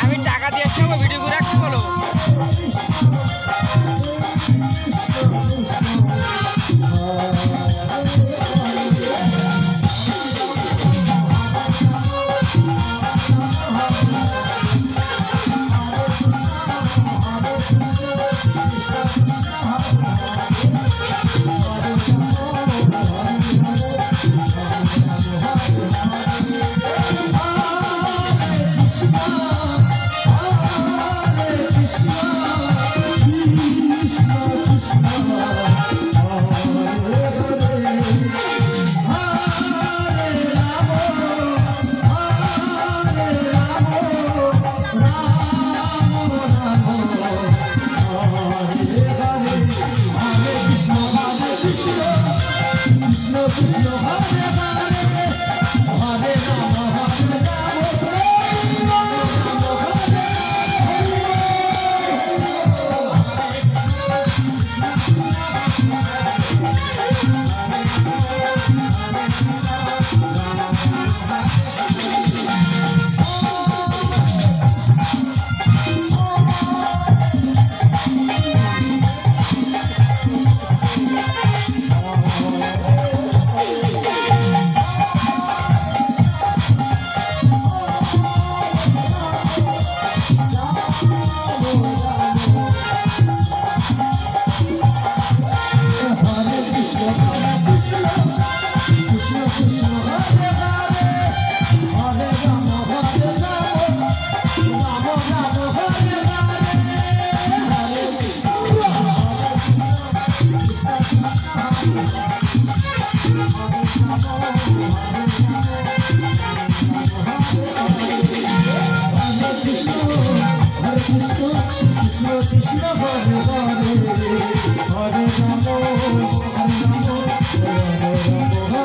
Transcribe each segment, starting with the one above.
আমি টাকা দিয়ে ভিডিও করে রাখতে বলো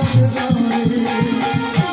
রাম